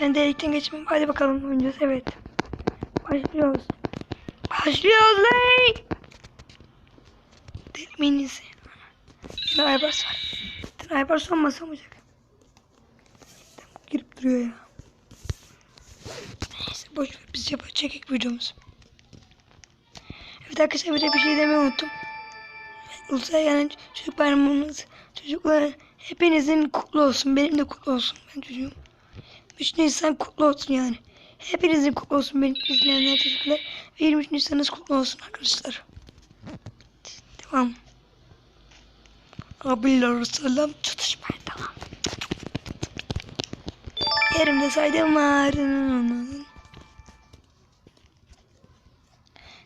Ben de elikten geçmem. Hadi bakalım oynayacağız. Evet. Başlıyoruz. Başlıyoruz ley. Deli minisi. Bir Aybars var. Aybars olmasa olmayacak. Girip duruyor ya. Neyse boş ver biz yapar çekik videomuz. Evet arkadaşlar bir de bir şey demeyi unuttum. Ulusal yani çocuk bayramımız çocuklar hepinizin kutlu olsun. Benim de kutlu olsun. Ben çocuğum. 3 Nisan kutlu olsun yani. Hepinizin kutlu olsun benim izleyenler. Ve 23 Nisan'ınız kutlu olsun arkadaşlar. Devam. Abiler selam çatışmaya devam. Yerimde saydım var.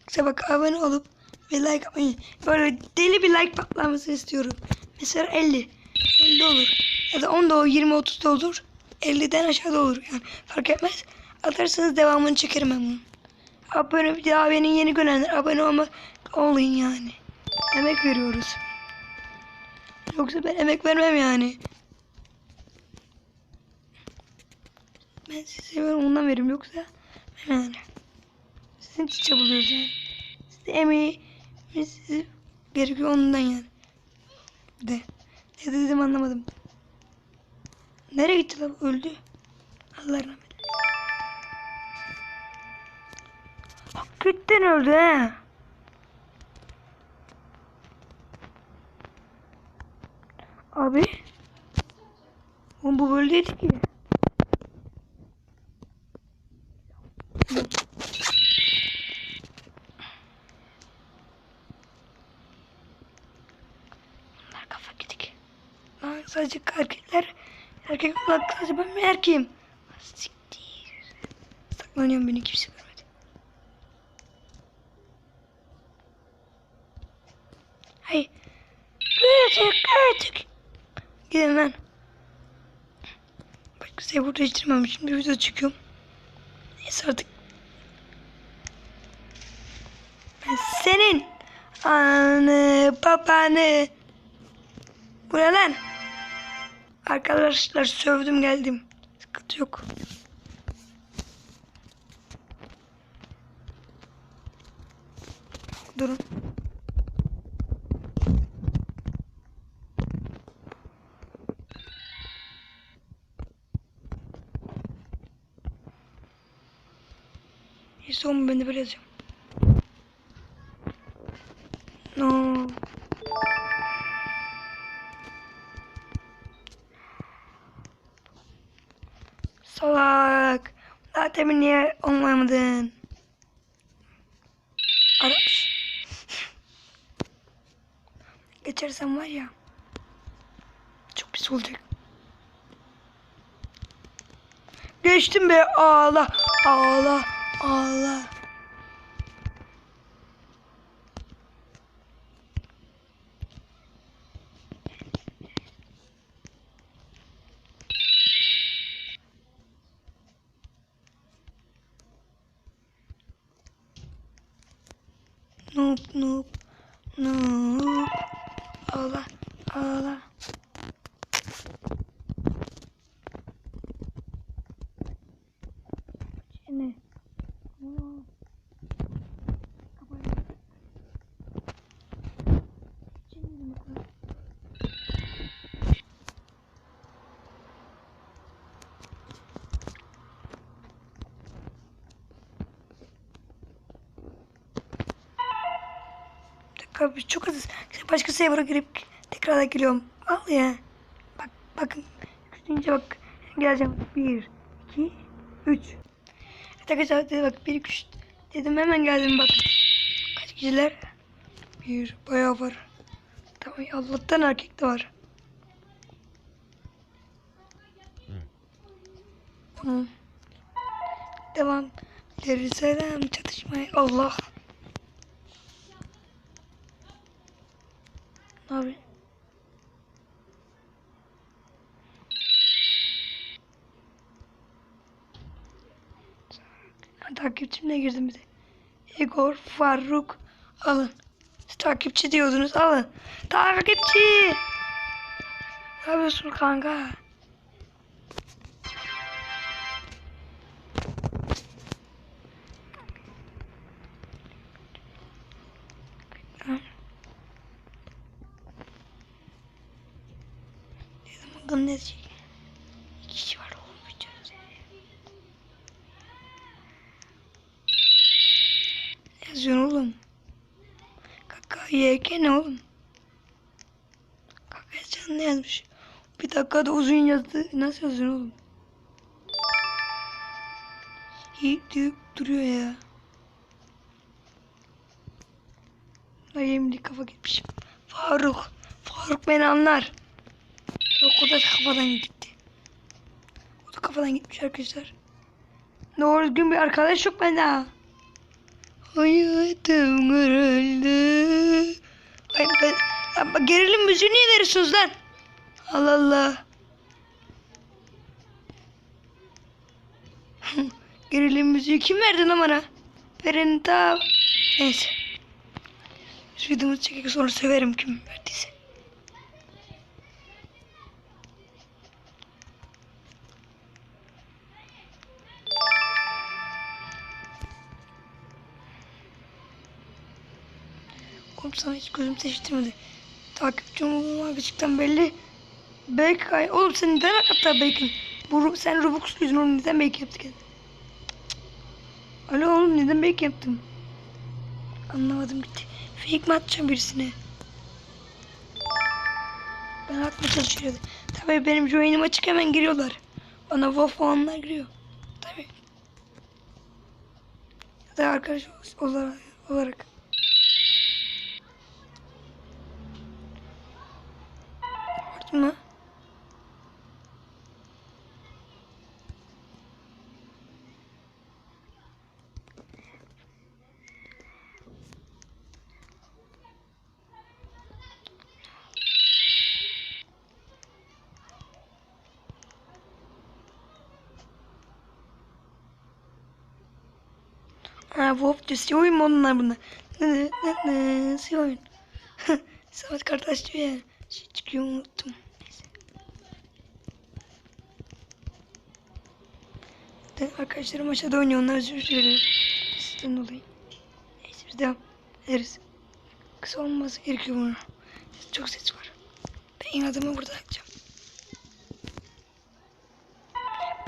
Kısa bak abone olup ve like atmayı. Böyle deli bir like patlamasını istiyorum. Mesela 50. 50 olur. Ya da 10 da olur, 20 30 da olur. 50'den aşağıda olur yani. Fark etmez. Atarsanız devamını çekerim ben. Abone bir daha beni yeni görenler abone olma olun yani. Emek veriyoruz. Yoksa ben emek vermem yani. Ben sizi seviyorum ondan veririm yoksa yani. Sizin için çabalıyoruz yani. Size emeği ve sizi gerekiyor ondan yani. De ne dedim anlamadım. Nereye gitti lan öldü? Allah rahmet. Hakikaten öldü he. Abi. Oğlum bu böyleydi ki. Bunlar kafa gidik. Lan sadece erkekler. Erkek olan sadece ben mi erkeğim? Siktir. Saklanıyorum beni kimse görmedi. Hay. Kritik kritik. Gidin lan. Bak size burada değiştirmem. Şimdi video çekiyorum. Neyse artık. Ben senin ananı babanı. Bu ne lan? Arkadaşlar sövdüm geldim. Sıkıntı yok. Durun. İşte onu ben de böyle yazacağım. Demin niye olmamadın? Araç. Geçersem var ya. Çok pis olacak. Geçtim be ağla ağla ağla. Noob noob noob. Ağla ağla. Dakika çok hızlı. Başka server'a girip tekrar giriyorum. Al ya. Bak bakın. Düşünce bak. Geleceğim. Bir, iki, üç. Evet arkadaşlar dedi bak bir iki üç dedim hemen geldim bakın. Kaç kişiler? Bir bayağı var. Tamam Allah'tan erkek de var. Tamam. Devam. İleri selam çatışmaya. Allah. Yapayım? Takipçimle girdim bir de. Igor Faruk alın. Siz takipçi diyordunuz alın. Takipçi. Ne yapıyorsun kanka? Bakalım ne. İki kişi var oğlum. Bütçenize. Ne yazıyorsun oğlum? Kaka yerken ne oğlum? Kaka ne yazmış? Bir dakikada uzun yazdı. Nasıl yazıyorsun oğlum? İyi deyip duruyor ya. Benim de kafa gitmişim. Faruk. Faruk beni anlar. O da kafadan gitti. O da kafadan gitmiş arkadaşlar. Doğru düzgün bir arkadaş yok bende ha. Hayatım kırıldı. Ay ben, ya gerilim müziği niye veriyorsunuz lan? Allah Allah. gerilim müziği kim verdi lan bana? Veren ta... Neyse. Videomuzu çekek sonra severim kim verdiyse. Oğlum sana hiç gözüm seçtirmedi. Takipçim olduğum gerçekten belli. Belki oğlum sen neden hatta Bacon? Bu sen Robux yüzünden oğlum neden Bacon yaptık? Cık. Alo oğlum neden Bacon yaptım? Anlamadım gitti. Fake mi atacağım birisine? Ben atma çalışıyordu. Tabii benim join'im açık hemen giriyorlar. Bana WoW olanlar giriyor. Tabii. Ya da arkadaş olarak. olarak. Mü? Ha diyor. Siyah oyun mu onlar bunlar? Ne ne ne ne oyun. Samet kardeş diyor ya. Şey çıkıyor unuttum. De, arkadaşlarım aşağıda oynuyor. Onlar özür dilerim. Sizden dolayı. Neyse biz devam ederiz. Kısa olması gerekiyor bunun. Çok ses var. Ben inadımı burada açacağım.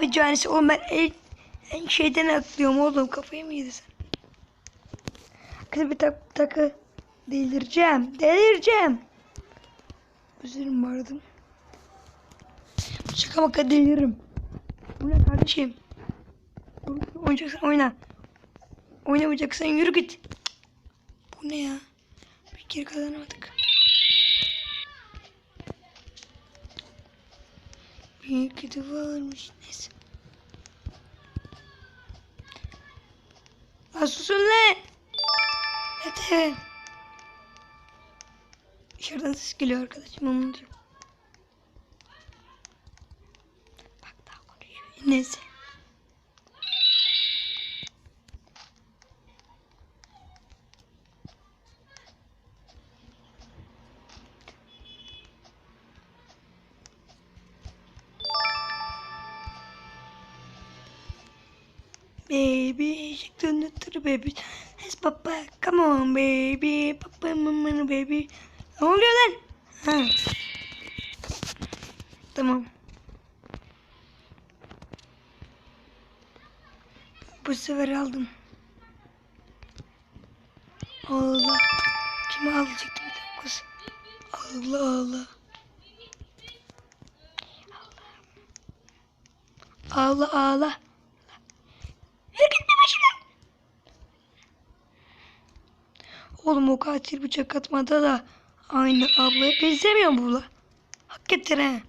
Bir canisi oğlum ben en, en şeyden atlıyorum oğlum. Kafayı mı yedin sen? Kız bir tak takı delireceğim. Delireceğim. Üzülüm vardım. Şaka maka deliririm. Bu ne kardeşim? Oynayacaksan oyna. Oynamayacaksan yürü git. Bu ne ya? Bir kere kazanamadık. Bir kedi varmış. Neyse. Lan susun lan. Mete. Dışarıdan ses geliyor arkadaşım onu diyor. Bak daha konuşuyor. Neyse. Baby, shake the baby. Yes, papa, come on, baby. Papa, mama, baby. Ne oluyor lan? Ha. Tamam. Bu sefer aldım. Allah. Kimi alacaktım bir kız. Allah Allah. Allah Allah. Oğlum o katil bıçak atmada da aynı ablaya benzemiyor mu bu la? Hakikaten he.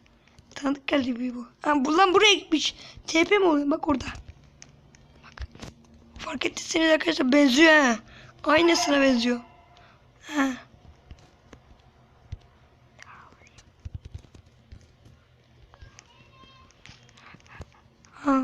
Tanıdık geldi bir bu. Ha, bu lan buraya gitmiş. TP mi oluyor? Bak orada. Bak. Fark ettiyseniz arkadaşlar benziyor ha. Aynısına benziyor. Ha. Ha.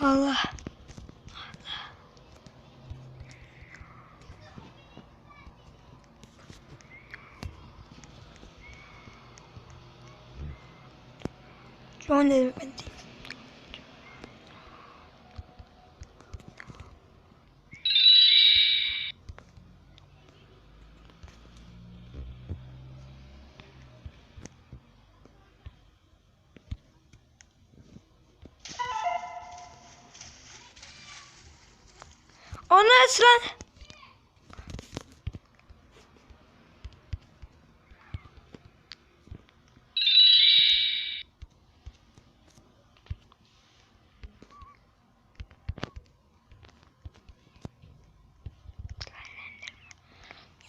Allah. Allah. John dedim ben. Lan.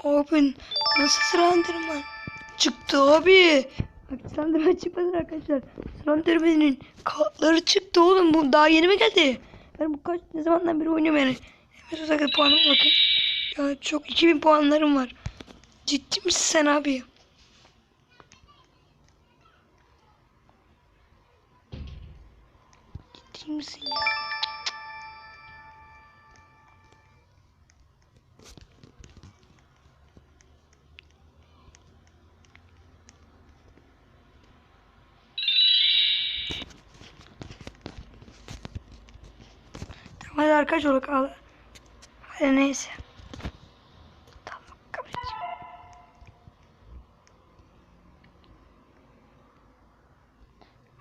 Abi nasıl Slenderman? Çıktı abi. Bak Slenderman çıkmadı arkadaşlar. Slenderman'in kartları çıktı oğlum. Bu daha yeni mi geldi? Ben bu kaç ne zamandan beri oynuyorum yani. Hemen özellikle puanıma bakın. Ya çok 2000 puanlarım var. Ciddi misin sen abi? Ciddi misin ya? Hadi arkadaş Hadi neyse. Tamam kapatacağım.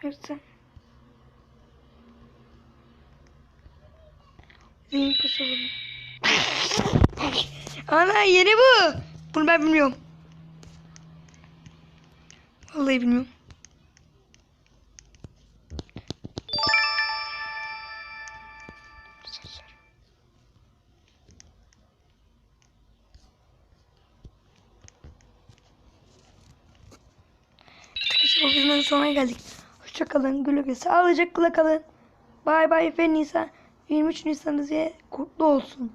Neyse. Zihin kusurlu. Ana yeni bu. Bunu ben bilmiyorum. Vallahi bilmiyorum. Sonuna geldik. Hoşçakalın. Güle güle. Sağlıcakla kalın. Bay bay ve Nisan. 23 Nisan'ınız kutlu olsun.